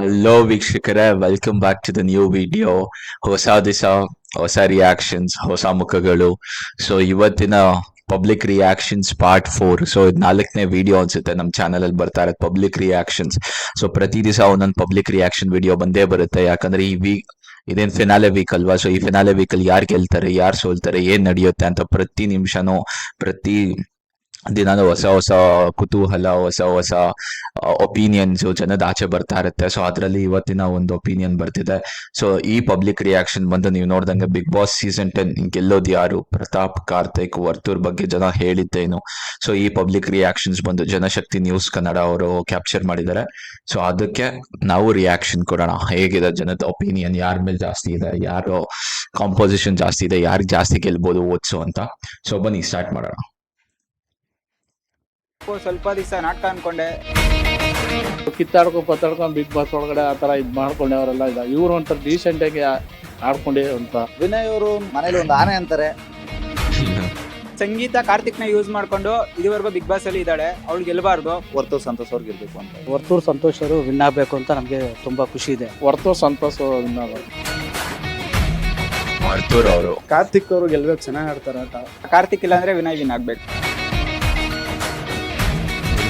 Hello ವೀಕ್ಷಕರೇ. Welcome back to the new video ಹೊಸ ದಿವಸ ಹೊಸ ರಿಯಾಕ್ಷನ್ಸ್ ಹೊಸ ಮುಖಗಳು. ಸೊ ಇವತ್ತಿನ public reactions part four so ಇದು ನಾಲ್ಕನೇ ವಿಡಿಯೋ ಅನ್ಸುತ್ತೆ. ನಮ್ಮ ಚಾನಲ್ ಅಲ್ಲಿ ಬರ್ತಾ ಇರೋದು ಪಬ್ಲಿಕ್ ರಿಯಾಕ್ಷನ್ಸ್ ಸೊ ಪ್ರತಿ ದಿವಸ ಒಂದೊಂದು ಪಬ್ಲಿಕ್ ರಿಯಾಕ್ಷನ್ ವಿಡಿಯೋ ಬಂದೇ ಬರುತ್ತೆ. ಯಾಕಂದ್ರೆ ಈ ವೀಕ್ ಇದೇನ್ ಫಿನಾಲೆ ವೀಕ್ ಅಲ್ವಾ? ಸೊ ಈ ಫಿನಾಲೆ ವೀಕ್ ಅಲ್ಲಿ ಯಾರು ಗೆಲ್ತಾರೆ, ಯಾರು ಸೋಲ್ತಾರೆ, ಏನು ನಡೆಯುತ್ತೆ ಅಂತ ಪ್ರತಿ ನಿಮಿಷನೂ, ಪ್ರತಿ ದಿನಾನು ಹೊಸ ಹೊಸ ಕುತೂಹಲ ಹೊಸ ಹೊಸ ಒಪಿನಿಯನ್ಸ್ ಜನದ ಆಚೆ ಬರ್ತಾ ಇರುತ್ತೆ ಸೊ ಅದರಲ್ಲಿ ಇವತ್ತಿನ ಒಂದು ಒಪಿನಿಯನ್ ಬರ್ತಿದೆ ಸೊ ಈ ಪಬ್ಲಿಕ್ ರಿಯಾಕ್ಷನ್ ಬಂದು ನೀವು ನೋಡ್ದಂಗೆ ಬಿಗ್ ಬಾಸ್ ಸೀಸನ್ ಟೆನ್ ಗೆಲ್ಲೋದು ಯಾರು ಪ್ರತಾಪ್ ಕಾರ್ತಿಕ್ ವರ್ತೂರ್ ಬಗ್ಗೆ ಜನ ಹೇಳಿದ್ದೇನು ಸೊ ಈ ಪಬ್ಲಿಕ್ ರಿಯಾಕ್ಷನ್ಸ್ ಬಂದು ಜನಶಕ್ತಿ ನ್ಯೂಸ್ ಕನ್ನಡ ಅವರು ಕ್ಯಾಪ್ಚರ್ ಮಾಡಿದ್ದಾರೆ. ಸೊ ಅದಕ್ಕೆ ನಾವು ರಿಯಾಕ್ಷನ್ ಕೊಡೋಣ. ಹೇಗಿದೆ ಜನದ ಒಪಿನಿಯನ್ ಯಾರ ಮೇಲೆ ಜಾಸ್ತಿ ಇದೆ? ಯಾರು ಕಾಂಪೋಸಿಷನ್ ಜಾಸ್ತಿ ಇದೆ? ಯಾರಿಗೆ ಜಾಸ್ತಿ ಗೆಲ್ಬೋದು ಓದ್ಸು ಅಂತ. ಸೊ ಬನ್ನಿ ಸ್ಟಾರ್ಟ್ ಮಾಡೋಣ. ಸ್ವಲ್ಪ ದಿವಸ ನಾಟಕ ಅನ್ಕೊಂಡೆ. ಕಿತ್ತಾಡ್ಕೊ ಪತ್ತಾಡ್ಕೊಂಡು ಬಿಗ್ ಬಾಸ್ ಒಳಗಡೆ ಆ ಥರ ಇದು ಮಾಡ್ಕೊಂಡವರೆಲ್ಲ ಇಲ್ಲ ಇವ್ರು ಒಂಥರ ಡೀಸೆಂಟ್ ಆಗಿ ಆಡ್ಕೊಂಡೆ ಅಂತ. ವಿನಯ್ ಅವರು ಮನೇಲಿ ಒಂದು ಆನೆ ಅಂತಾರೆ. ಸಂಗೀತ ಕಾರ್ತಿಕ್ನ ಯೂಸ್ ಮಾಡ್ಕೊಂಡು ಇದುವರೆಗೂ ಬಿಗ್ ಬಾಸ್ ಅಲ್ಲಿ ಇದ್ದಾಳೆ. ಅವಳು ಗೆಲ್ಲಬಾರ್ದು ವರ್ತೂರ್ ಸಂತೋಷ್ ಅವ್ರಿಗೆ ಗೆಲ್ಬೇಕು ಅಂತ. ವರ್ತೂರ್ ಸಂತೋಷ್ ಅವರು ವಿನ್ ಆಗ್ಬೇಕು ಅಂತ ನಮಗೆ ತುಂಬಾ ಖುಷಿ ಇದೆ. ವರ್ತೂರ್ ಸಂತೋಷ ವಿನ್ ವರ್ತೂರ್ ಅವರು. ಕಾರ್ತಿಕ್ ಅವರು ಗೆಲ್ಬೇಕು ಚೆನ್ನಾಗಿ ಆಡ್ತಾರೆ ಆಟ. ಕಾರ್ತಿಕ್ ಇಲ್ಲ ಅಂದ್ರೆ ವಿನಯ್ ವಿನ್ ಆಗ್ಬೇಕು.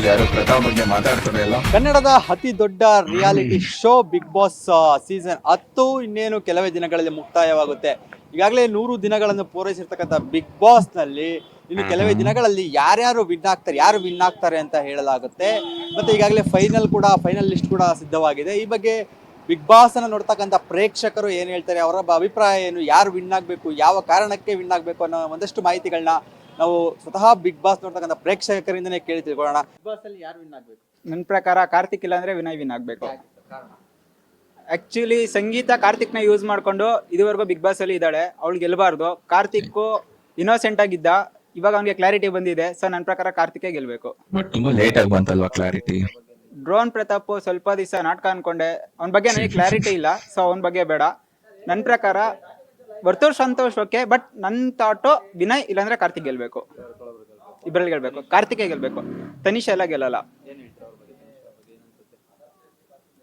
ಯಾರು ಪ್ರತಾಪ್ ಬಗ್ಗೆ ಮಾತಾಡ್ತಾರೆ ಎಲ್ಲ ಕನ್ನಡದ ಅತಿ ದೊಡ್ಡ reality show Bigg Boss season ಹತ್ತು ಇನ್ನೇನು ಕೆಲವೇ ದಿನಗಳಲ್ಲಿ ಮುಕ್ತಾಯವಾಗುತ್ತೆ. ಈಗಾಗಲೇ ನೂರು ದಿನಗಳನ್ನು ಪೂರೈಸಿರ್ತಕ್ಕಂಥ ಬಿಗ್ ಬಾಸ್ನಲ್ಲಿ ಇನ್ನು ಕೆಲವೇ ದಿನಗಳಲ್ಲಿ ಯಾರ್ಯಾರು ವಿನ್ ಆಗ್ತಾರೆ ಯಾರು ವಿನ್ ಆಗ್ತಾರೆ ಅಂತ ಹೇಳಲಾಗುತ್ತೆ. ಮತ್ತೆ ಈಗಾಗಲೇ ಫೈನಲ್ ಕೂಡ ಫೈನಲ್ ಲಿಸ್ಟ್ ಕೂಡ ಸಿದ್ಧವಾಗಿದೆ. ಈ ಬಗ್ಗೆ ಬಿಗ್ ಬಾಸ್ ಅನ್ನು ನೋಡ್ತಕ್ಕಂಥ ಪ್ರೇಕ್ಷಕರು ಏನು ಹೇಳ್ತಾರೆ ಅವರ ಅಭಿಪ್ರಾಯ ಏನು ಯಾರು ವಿನ್ ಆಗಬೇಕು ಯಾವ ಕಾರಣಕ್ಕೆ ವಿನ್ ಆಗಬೇಕು ಅನ್ನೋ ಒಂದಷ್ಟು ಮಾಹಿತಿಗಳನ್ನ ನಾವು ಸ್ವತಃ ಬಿಗ್ ಬಾಸ್ ನೋಡ್ತಕ್ಕಂಥ ಪ್ರೇಕ್ಷಕರಿಂದನೇ ಕೇಳಿ ತಿಳ್ಕೊಳ್ಳೋಣ ಬಿಗ್ ಬಾಸ್ ಅಲ್ಲಿ ಯಾರು ವಿನ್ ಆಗ್ಬೇಕು? ನನ್ನ ಪ್ರಕಾರ ಕಾರ್ತಿಕ್ ಇಲ್ಲ ಅಂದ್ರೆ ವಿನಯ್ ವಿನ್ ಆಗ್ಬೇಕು. ಆಕ್ಚುಲಿ ಸಂಗೀತ ಕಾರ್ತಿಕ್ನ ಯೂಸ್ ಮಾಡ್ಕೊಂಡು ಇದುವರೆಗೂ ಬಿಗ್ ಬಾಸ್ ಅಲ್ಲಿ ಇದ್ದಾಳೆ. ಅವಳು ಗೆಲ್ಲಬಾರ್ದು ಕಾರ್ತಿಕ್ ಇನ್ನೋಸೆಂಟ್ ಆಗಿದ್ದ. ಇವಾಗ ಅವನಿಗೆ ಕ್ಲಾರಿಟಿ ಬಂದಿದೆ. ಸೊ ನನ್ನ ಪ್ರಕಾರ ಕಾರ್ತಿಕೇ ಗೆಲ್ಬೇಕು. ಬಟ್ ತುಂಬಾ ಲೇಟ್ ಆಗಿ ಬಂತಲ್ವಾ ಕ್ಲಾರಿಟಿ ಡ್ರೋನ್ ಪ್ರತಾಪ್ ಸ್ವಲ್ಪ ದಿವಸ ನಾಟಕ ಅನ್ಕೊಂಡೆ. ಅವನ ಬಗ್ಗೆ ನನಗೆ ಕ್ಲಾರಿಟಿ ಇಲ್ಲ. ಸೊ ಅವನ ಬಗ್ಗೆ ಬೇಡ. ನನ್ನ ಪ್ರಕಾರ ವರ್ತೂರ್ ಸಂತೋಷ್ ಓಕೆ ಬಟ್ ನನ್ನ ಥಾಟು ವಿನಯ್ ಇಲ್ಲಾಂದ್ರೆ ಕಾರ್ತಿಕ್ ಗೆಲ್ಬೇಕು. ಇಬ್ಬರಲ್ಲಿ ಗೆಲ್ಬೇಕು. ಕಾರ್ತಿಕೇ ಗೆಲ್ಬೇಕು. ತನಿಷ್ ಎಲ್ಲ ಗೆಲ್ಲಲ್ಲ.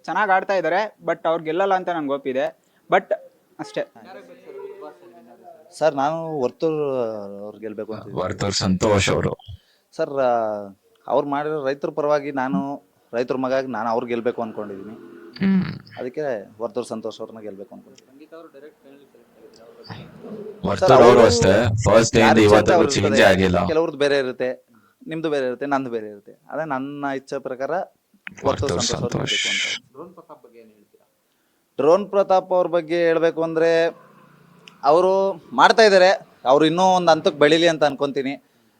ಚೆನ್ನಾಗಿ ಆಡ್ತಾ ಇದ್ದಾರೆ ಬಟ್ ಅವ್ರು ಗೆಲ್ಲಲ್ಲ ಅಂತ ನಂಗೆ ಒಪ್ಪಿದೆ ಬಟ್ ಅಷ್ಟೇ. ಸರ್ ನಾನು ವರ್ತೂರ್ ಅವ್ರು ಗೆಲ್ಬೇಕು ಅಂತ ವರ್ತೂರ್ ಸಂತೋಷ್ ಅವರು. ಸರ್ ಅವ್ರು ಮಾಡಿರೋ ರೈತರ ಪರವಾಗಿ ನಾನು ರೈತರ ಮಗಾಗಿ ನಾನು ಅವ್ರು ಗೆಲ್ಬೇಕು ಅನ್ಕೊಂಡಿದೀನಿ. ಅದಕ್ಕೆ ವರ್ತೂರ್ ಸಂತೋಷ್ ಅವ್ರನ್ನ ಗೆಲ್ಬೇಕು ಅನ್ಕೊಂಡಿದ್ದೀನಿ ವರ್ತೂರ್ ಅವರು ಅಷ್ಟೇ. ಫಸ್ಟ್ ಡೇ ಇಂದ ಇವತ್ತಿಗೂ ಚೇಂಜ್ ಆಗಿಲ್ಲ. ಕೆಲವ್ರದ್ದು ಬೇರೆ ಇರುತ್ತೆ ನಿಮ್ದು ಬೇರೆ ಇರುತ್ತೆ ನಂದು ಬೇರೆ ಇರುತ್ತೆ. ಅದೇ ನನ್ನ ಇಚ್ಛೆ ಪ್ರಕಾರ ವರ್ತೂರ್ ಸಂತೋಷ್ ಡ್ರೋನ್ ಪ್ರತಾಪ್ ಅವ್ರ ಬಗ್ಗೆ ಹೇಳ್ಬೇಕು ಅಂದ್ರೆ ಅವರು ಮಾಡ್ತಾ ಇದ್ದಾರೆ ಅವ್ರು ಇನ್ನೂ ಒಂದು ಹಂತಕ್ಕೆ ಬೆಳಿಲಿ ಅಂತ ಅನ್ಕೊಂತೀನಿ.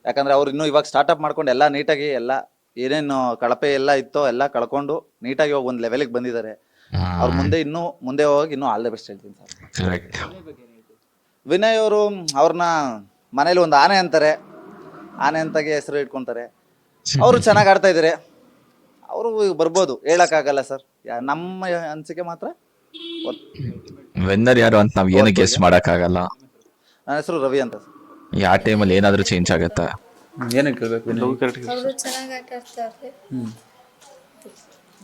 ಯಾಕಂದ್ರೆ ಅವ್ರು ಇನ್ನೂ ಇವಾಗ ಸ್ಟಾರ್ಟ್ಅಪ್ ಮಾಡ್ಕೊಂಡು ಎಲ್ಲ ನೀಟಾಗಿ ಎಲ್ಲ ಏನೇನು ಕಳಪೆ ಎಲ್ಲ ಇತ್ತೋ ಎಲ್ಲ ಕಳ್ಕೊಂಡು ನೀಟಾಗಿ ಹೋಗಿ ಒಂದು ಲೆವೆಲ್ಗೆ ಬಂದಿದ್ದಾರೆ. ಅವ್ರ ಮುಂದೆ ಇನ್ನೂ ಮುಂದೆ ಹೋಗಿ ಇನ್ನೂ ಆಲ್ ದ ಬೆಸ್ಟ್ ಹೇಳ್ತೀನಿ ಸರ್. ವಿನಯ್ ಅವರು ಅವ್ರನ್ನ ಮನೇಲಿ ಒಂದು ಆನೆ ಅಂತಾರೆ. ಆನೆ ಅಂತಾಗೆ ಹೆಸರು ಇಟ್ಕೊಂತಾರೆ. ಅವರು ಚೆನ್ನಾಗಿ ಆಡ್ತಾ ಇದಾರೆ. ಅವರು ಬರ್ಬೋದು ಹೇಳಕ್ಕಾಗಲ್ಲ ಸರ್. ನಮ್ಮ ಅನಿಸಿಕೆ ಮಾತ್ರ ವೆನ್ನರ್ ಯಾರು ಅಂತ ನಾವ್ ಏನು ಗೆಸ್ ಮಾಡಕ್ ಆಗಲ್ಲ ನನ್ನ ಹೆಸರು ರವಿ ಅಂತ ಸರ್. ಟೈಮ್ ಟೈಮಲ್ಲಿ ಏನಾದರೂ ಚೇಂಜ್ ಆಗುತ್ತೆ? ಏನಕ್ಕೆ ಕೇಳ್ಬೇಕು ವಿನಯ್? ಅವರು ಚೆನ್ನಾಗಿ ಆಟ ಆಡ್ತಾರೆ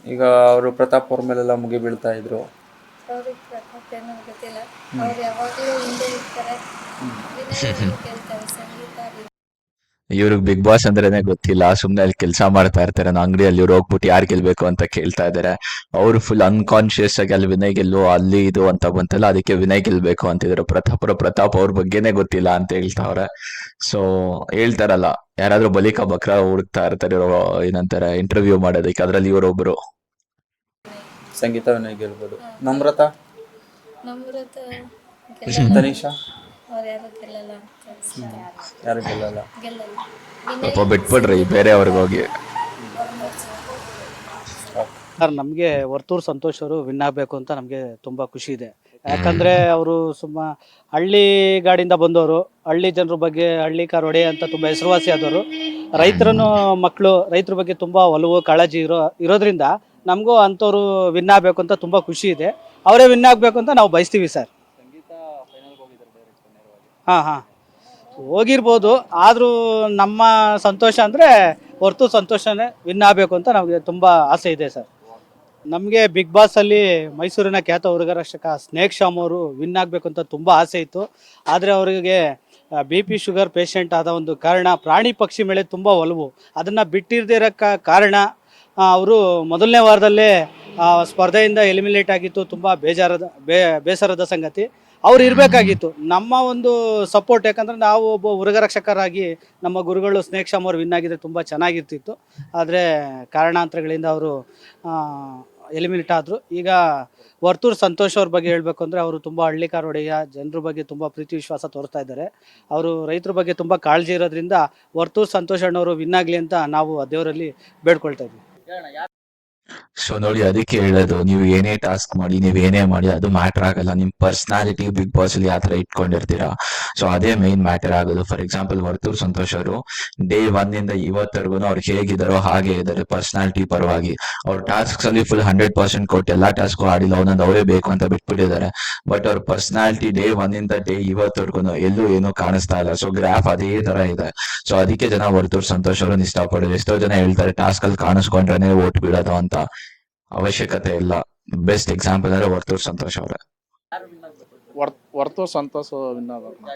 ಈಗ ಅವರು ಪ್ರತಾಪ್ ಅವ್ರ ಮೇಲೆಲ್ಲ ಮುಗಿ ಬೀಳ್ತಾ ಇದ್ರು. ಅವ್ರಿಗೆ ಪ್ರತಾಪ್ ಏನೋ ಗೊತ್ತಿಲ್ಲ. ಅವ್ರು ಯಾವಾಗಲೂ ಹಿಂದೆ ಇರ್ತಾರೆ. ವಿನಯ್ ಗೆಲ್ತಾರೆ ಸಂಗೀತ ವಿನಯ್. ಇವ್ರಿಗೆ ಬಿಗ್ ಬಾಸ್ ಅಂದ್ರೇನೆ ಗೊತ್ತಿಲ್ಲ ಸುಮ್ನೆ ಅಲ್ಲಿ ಕೆಲಸ ಮಾಡ್ತಾ ಇರ್ತಾರೆ ನಾನು ಅಂಗಡಿಯಲ್ಲಿ ಇವ್ರು ಹೋಗ್ಬಿಟ್ಟು ಯಾರು ಗೆಲ್ಬೇಕು ಅಂತ ಕೇಳ್ತಾ ಇದಾರೆ. ಅವ್ರು ಫುಲ್ ಅನ್ಕಾನ್ಶಿಯಸ್ ಆಗಿ ಅಲ್ಲಿ ವಿನಯ್ ಗೆಲ್ಲು ಅಲ್ಲಿ ಇದು ಅಂತ ಬಂತಲ್ಲ ಅದಕ್ಕೆ ವಿನಯ್ ಗೆಲ್ಬೇಕು ಅಂತಿದ್ರು ಪ್ರತಾಪ್ ಪ್ರತಾಪ್ ಅವ್ರ ಬಗ್ಗೆನೇ ಗೊತ್ತಿಲ್ಲ ಅಂತ ಹೇಳ್ತಾವ್ರೆ. ಸೊ ಹೇಳ್ತಾರಲ್ಲ ಯಾರಾದ್ರೂ ಬಲಿಕ ಬಕ್ರ ಹುಡುಕ್ತಾ ಇರ್ತಾರೆ ಇವ್ರು ಏನಂತಾರೆ ಇಂಟರ್ವ್ಯೂ ಮಾಡೋದಕ್ಕೆ ಅದ್ರಲ್ಲಿ ಇವರೊಬ್ರು ಸಂಗೀತ ವಿನಯ್ ಗೆಲ್ಬೋದು ನಮ್ರತ? ನಮ್ರತ ತನಿಷಾ? ಅವ್ರು ಯಾರು ಗೆಲ್ಲಲ್ಲ ಸ್ವಲ್ಪ ಬಿಟ್ಬಿಡ್ರಿ ಬೇರೆಯವ್ರಿಗೆ ಹೋಗಿ ಸರ್ ನಮಗೆ ವರ್ತೂರು ಸಂತೋಷ್ ಅವರು ವಿನ್ ಆಗಬೇಕು ಅಂತ ನಮಗೆ ತುಂಬ ಖುಷಿ ಇದೆ. ಯಾಕಂದರೆ ಅವರು ಸುಮ್ಮ ಹಳ್ಳಿ ಗಾಡಿಯಿಂದ ಬಂದವರು ಹಳ್ಳಿ ಜನರ ಬಗ್ಗೆ ಹಳ್ಳಿ ಕಾರ್ ಒಡೆ ಅಂತ ತುಂಬ ಹೆಸರುವಾಸಿ ಆದವರು. ರೈತರನ್ನು ಮಕ್ಕಳು ರೈತರ ಬಗ್ಗೆ ತುಂಬ ಒಲವು ಕಾಳಜಿ ಇರೋ ಇರೋದ್ರಿಂದ ನಮಗೂ ಅಂಥವ್ರು ವಿನ್ ಆಗಬೇಕು ಅಂತ ತುಂಬ ಖುಷಿ ಇದೆ. ಅವರೇ ವಿನ್ ಆಗಬೇಕು ಅಂತ ನಾವು ಬಯಸ್ತೀವಿ ಸರ್. ಹಾಂ ಹಾಂ. ಹೋಗಿರ್ಬೋದು ಆದರೂ ನಮ್ಮ ಸಂತೋಷ ಅಂದರೆ ಹೊರತು ಸಂತೋಷನೇ ವಿನ್ ಆಗಬೇಕು ಅಂತ ನಮಗೆ ತುಂಬ ಆಸೆ ಇದೆ ಸರ್. ನಮಗೆ ಬಿಗ್ ಬಾಸಲ್ಲಿ ಮೈಸೂರಿನ ಖ್ಯಾತ ಹುಡುಗರಕ್ಷಕ ಸ್ನೇಕ್ ಶಾಮ್ ಅವರು ವಿನ್ ಆಗಬೇಕು ಅಂತ ತುಂಬ ಆಸೆ ಇತ್ತು. ಆದರೆ ಅವರಿಗೆ ಬಿ ಪಿ ಶುಗರ್ ಪೇಷಂಟ್ ಆದ ಒಂದು ಕಾರಣ ಪ್ರಾಣಿ ಪಕ್ಷಿ ಮೇಲೆ ತುಂಬ ಒಲವು. ಅದನ್ನು ಬಿಟ್ಟಿರದೇ ಇರೋಕ್ಕ ಕಾರಣ ಅವರು ಮೊದಲನೇ ವಾರದಲ್ಲೇ ಸ್ಪರ್ಧೆಯಿಂದ ಎಲಿಮಿನೇಟ್ ಆಗಿತ್ತು. ತುಂಬ ಬೇಜಾರದ ಬೇಸರದ ಸಂಗತಿ. ಅವ್ರು ಇರಬೇಕಾಗಿತ್ತು. ನಮ್ಮ ಒಂದು ಸಪೋರ್ಟ್ ಯಾಕಂದರೆ ನಾವು ಒಬ್ಬ ಹುಡುಗರಕ್ಷಕರಾಗಿ ನಮ್ಮ ಗುರುಗಳು ಸ್ನೇಹಕ್ಷಮ್ ಅವ್ರು ವಿನ್ ಆಗಿದ್ರೆ ತುಂಬ ಚೆನ್ನಾಗಿರ್ತಿತ್ತು. ಆದರೆ ಕಾರಣಾಂತರಗಳಿಂದ ಅವರು ಎಲಿಮಿನೇಟ್ ಆದರು. ಈಗ ವರ್ತೂರು ಸಂತೋಷ್ ಅವ್ರ ಬಗ್ಗೆ ಹೇಳಬೇಕು ಅಂದರೆ ಅವರು ತುಂಬ ಹಳ್ಳಿ ಒಡೆಯ ಜನರ ಬಗ್ಗೆ ತುಂಬ ಪ್ರೀತಿ ವಿಶ್ವಾಸ ತೋರಿಸ್ತಾ ಇದ್ದಾರೆ. ಅವರು ರೈತರ ಬಗ್ಗೆ ತುಂಬ ಕಾಳಜಿ ಇರೋದ್ರಿಂದ ವರ್ತೂರು ಸಂತೋಷ್ ಅಣ್ಣವರು ವಿನ್ ಆಗಲಿ ಅಂತ ನಾವು ದೇವರಲ್ಲಿ ಬೇಡ್ಕೊಳ್ತಾ ಇದ್ವಿ. ಹೇಳೋಣ ಯಾರು ಸೊ ನೋಡಿ ಅದಕ್ಕೆ ಹೇಳೋದು, ನೀವು ಏನೇ ಟಾಸ್ಕ್ ಮಾಡಿ, ನೀವು ಏನೇ ಮಾಡಿ, ಅದು ಮ್ಯಾಟರ್ ಆಗಲ್ಲ. ನಿಮ್ ಪರ್ಸನಾಲಿಟಿ ಬಿಗ್ ಬಾಸ್ ಅಲ್ಲಿ ಯಾವ ತರ ಇಟ್ಕೊಂಡಿರ್ತೀರಾ? ಸೊ ಅದೇ ಮೈನ್ ಮ್ಯಾಟರ್ ಆಗೋದು. ಫಾರ್ ಎಕ್ಸಾಂಪಲ್ ವರ್ತೂರ್ ಸಂತೋಷ್ ಅವರು ಡೇ ಒನ್ ಇಂದ ಇವತ್ತರೆಗೂ ಅವ್ರು ಹೇಗಿದಾರೋ ಹಾಗೆ ಇದಾರೆ ಪರ್ಸನಾಲಿಟಿ ಪರವಾಗಿ. ಅವ್ರ ಟಾಸ್ಕ್ ಅಲ್ಲಿ ಫುಲ್ ಹಂಡ್ರೆಡ್ ಪರ್ಸೆಂಟ್ ಕೊಟ್ಟು, ಎಲ್ಲಾ ಟಾಸ್ಕ್ ಆಡಿಲ್ಲ ಒಂದೊಂದು ಅವರೇ ಬೇಕು ಅಂತ ಬಿಟ್ಬಿಟ್ಟಿದ್ದಾರೆ. ಬಟ್ ಅವ್ರ ಪರ್ಸನಾಲಿಟಿ ಡೇ ಒನ್ ಇಂದ ಡೇ ಇವತ್ತರೆಗೂ ಎಲ್ಲೂ ಏನೂ ಕಾಣಿಸ್ತಾ ಇಲ್ಲ. ಸೊ ಗ್ರಾಫ್ ಅದೇ ತರ ಇದೆ. ಸೊ ಅದಕ್ಕೆ ಜನ ವರ್ತೂರ್ ಸಂತೋಷ್ ಅವರನ್ನ ಇಷ್ಟಪಡೋದು ಎಷ್ಟೋ ಜನ ಹೇಳ್ತಾರೆ ಟಾಸ್ಕ್ ಅಲ್ಲಿ ಕಾಣಿಸ್ಕೊಂಡ್ರೆ ಓಟ್ ಬಿಡೋದು ಅಂತ. ಅವಶ್ಯಕತೆ ಇಲ್ಲ. ಬೆಸ್ಟ್ ಎಕ್ಸಾಂಪಲ್ ಅಂದ್ರೆ ವರ್ತೂರ್ ಸಂತೋಷ್ ಅವರೇ. ವರ್ ಸಂತೋಷ್ ಸಂತೋಷ ವಿನ್ ಆಗಬೇಕು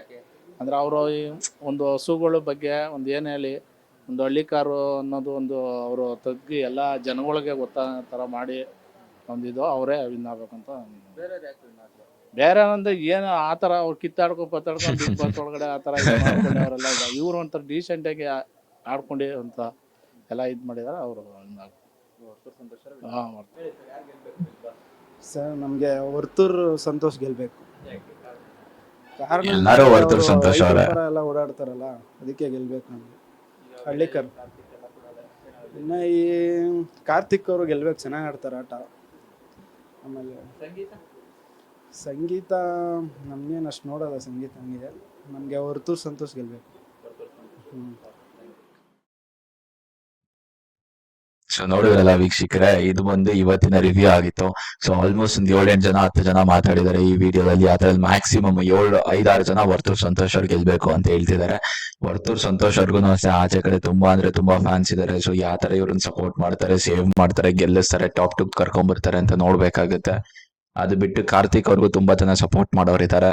ಅಂದ್ರೆ ಅವರು ಒಂದು ಹಸುಗಳ ಬಗ್ಗೆ ಒಂದು ಏನು ಹೇಳಿ ಒಂದು ಹಳ್ಳಿಕಾರು ಅನ್ನೋದು ಒಂದು ಅವರು ತಗ್ಗಿ ಎಲ್ಲ ಜನಗಳಿಗೆ ಗೊತ್ತಾಗ ಥರ ಮಾಡಿ ಒಂದಿದು ಅವರೇ ವಿನ್ ಆಗ್ಬೇಕಂತ ಬೇರೆ ಒಂದು ಏನು ಆ ಥರ ಅವ್ರು ಕಿತ್ತಾಡ್ಕೊ ಪತ್ತಾಡ್ಕೊಂಡು ಬಿಗ್ ಬಾಸ್ ಒಳಗಡೆ ಆ ಥರ ಅವರೆಲ್ಲ ಇವರು ಒಂಥರ ಡೀಸೆಂಟಾಗಿ ಆಡ್ಕೊಂಡು ಅಂತ ಎಲ್ಲ ಇದು ಮಾಡಿದಾರೆ ಅವರು. ಹಾಂ ಸರ್ ನಮಗೆ ವರ್ತೂರ್ ಸಂತೋಷ್ ಗೆಲ್ಬೇಕು. ಕಾರಣ ಎಲ್ಲರೂ ಅಂದ್ರೆ ವರ್ತೂರ್ ಅವ್ರು. ಸಂತೋಷ್. ಪರ ಎಲ್ಲ ಓಡಾಡ್ತಾರಲ್ಲ ಅದಕ್ಕೆ ಗೆಲ್ಬೇಕು ನಮ್ಗೆ ಹಳ್ಳಿಕರ್. ಇನ್ನು ಈ ಕಾರ್ತಿಕ್ ಅವರು ಗೆಲ್ಬೇಕು ಚೆನ್ನಾಗಿ ಆಡ್ತಾರೆ ಆಟ. ಆಮೇಲೆ ಸಂಗೀತ ನಮ್ಗೇನು ಅಷ್ಟು ನೋಡೋಲ್ಲ ಸಂಗೀತ ಹಂಗೆ. ನಮಗೆ ವರ್ತೂರ್ ಸಂತೋಷ್ ಗೆಲ್ಬೇಕು. ಹ್ಞೂ ಸೊ ನೋಡಿದ್ರಲ್ಲ ವೀಕ್ಷಕರೇ, ಇದು ಬಂದು ಇವತ್ತಿನ ರಿವ್ಯೂ ಆಗಿತ್ತು. ಸೊ ಆಲ್ಮೋಸ್ಟ್ ಒಂದು ಏಳೆಂಟು ಜನ, ಹತ್ತು ಜನ ಮಾತಾಡಿದ್ದಾರೆ ಈ ವಿಡಿಯೋದಲ್ಲಿ. ಅದರಲ್ಲಿ ಮ್ಯಾಕ್ಸಿಮಮ್ ಏಳು, ಐದಾರು ಜನ ವರ್ತೂರ್ ಸಂತೋಷ್ ಅವ್ರು ಗೆಲ್ಬೇಕು ಅಂತ ಹೇಳ್ತಿದ್ದಾರೆ. ವರ್ತೂರ್ ಸಂತೋಷ್ ಅವ್ರಿಗೂ ಅಷ್ಟೇ ಆಚೆ ಕಡೆ ತುಂಬಾ ಅಂದ್ರೆ ತುಂಬಾ ಫ್ಯಾನ್ಸ್ ಇದಾರೆ ಸೊ ಯಾವ ತರ ಇವ್ರನ್ನ ಸಪೋರ್ಟ್ ಮಾಡ್ತಾರೆ ಸೇವ್ ಮಾಡ್ತಾರೆ, ಗೆಲ್ಲಿಸ್ತಾರೆ ಟಾಪ್ ಟುಪ್ ಕರ್ಕೊಂಡ್ ಬರ್ತಾರೆ ಅಂತ ನೋಡ್ಬೇಕಾಗುತ್ತೆ. ಅದು ಬಿಟ್ಟು ಕಾರ್ತಿಕ್ ಅವ್ರಿಗೂ ತುಂಬಾ ಜನ ಸಪೋರ್ಟ್ ಮಾಡೋರು ಇದ್ದಾರೆ.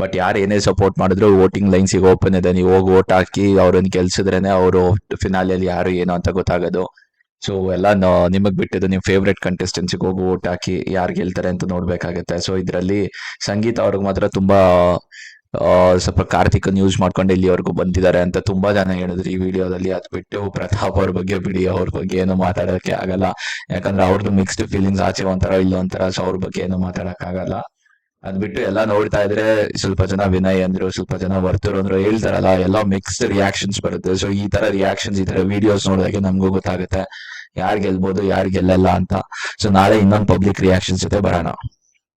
ಬಟ್ ಯಾರು ಏನೇ ಸಪೋರ್ಟ್ ಮಾಡಿದ್ರು ವೋಟಿಂಗ್ ಲೈನ್ಸಿಗೆ ಓಪನ್ ಇದೆ. ನೀವು ಹೋಗಿ ವೋಟ್ ಹಾಕಿ ಅವ್ರನ್ನ ಗೆಲ್ಸಿದ್ರೇನೆ ಅವರು ಫಿನಾಲಿಯಲ್ಲಿ ಯಾರು ಏನು ಅಂತ ಗೊತ್ತಾಗೋದು. ಸೊ ಎಲ್ಲ ನಿಮಗೆ ಬಿಟ್ಟಿದ್ದು ನಿಮ್ಮ ಫೇವ್ರೆಟ್ ಕಂಟೆಸ್ಟೆನ್ಸಿಗೆ ಹೋಗಿ ಓಟ್ ಹಾಕಿ ಯಾರು ಗೆಲ್ತಾರೆ ಅಂತ ನೋಡ್ಬೇಕಾಗತ್ತೆ. ಸೊ ಇದರಲ್ಲಿ ಸಂಗೀತ ಅವ್ರಿಗೆ ಮಾತ್ರ ತುಂಬಾ ಸ್ವಲ್ಪ ಕಾರ್ತಿಕ್ ಯೂಸ್ ಮಾಡ್ಕೊಂಡು ಇಲ್ಲಿವರೆಗೂ ಬಂದಿದ್ದಾರೆ ಅಂತ ತುಂಬಾ ಜನ ಹೇಳಿದ್ರು. ಈ ವಿಡಿಯೋದಲ್ಲಿ ಅದ್ ಬಿಟ್ಟು ಪ್ರತಾಪ್ ಅವ್ರ ಬಗ್ಗೆ ಬಿಡಿ, ಅವ್ರ ಬಗ್ಗೆ ಏನು ಮಾತಾಡೋಕೆ ಆಗಲ್ಲ. ಯಾಕಂದ್ರೆ ಅವ್ರದ್ದು ಮಿಕ್ಸ್ಡ್ ಫೀಲಿಂಗ್ಸ್ ಆಚೆ ಒಂಥರ ಇಲ್ಲ ಒಂಥರ ಸೊ ಅವ್ರ ಬಗ್ಗೆ ಏನು ಮಾತಾಡಕ್ ಆಗಲ್ಲ ಅದ್ ಬಿಟ್ಟು ಎಲ್ಲ ನೋಡ್ತಾ ಇದ್ರೆ ಸ್ವಲ್ಪ ಜನ ವಿನಯ್ ಅಂದ್ರು, ಸ್ವಲ್ಪ ಜನ ವರ್ತೂರ್ ಅಂದ್ರು ಹೇಳ್ತಾರಲ್ಲ, ಎಲ್ಲ ಮಿಕ್ಸ್ಡ್ ರಿಯಾಕ್ಷನ್ಸ್ ಬರುತ್ತೆ. ಸೊ ಈ ತರ ರಿಯಾಕ್ಷನ್ಸ್ ಈ ತರ ವಿಡಿಯೋಸ್ ನೋಡಿದಾಗ ನಮಗೂ ಗೊತ್ತಾಗುತ್ತೆ. ಯಾರ್ ಗೆಲ್ಬಹುದು ಯಾರ್ ಗೆಲ್ಲಲ್ಲ ಅಂತ. ಸೊ ನಾಳೆ ಇನ್ನೊಂದು ಪಬ್ಲಿಕ್ ರಿಯಾಕ್ಷನ್ಸ್ ಜೊತೆ ಬರೋಣ.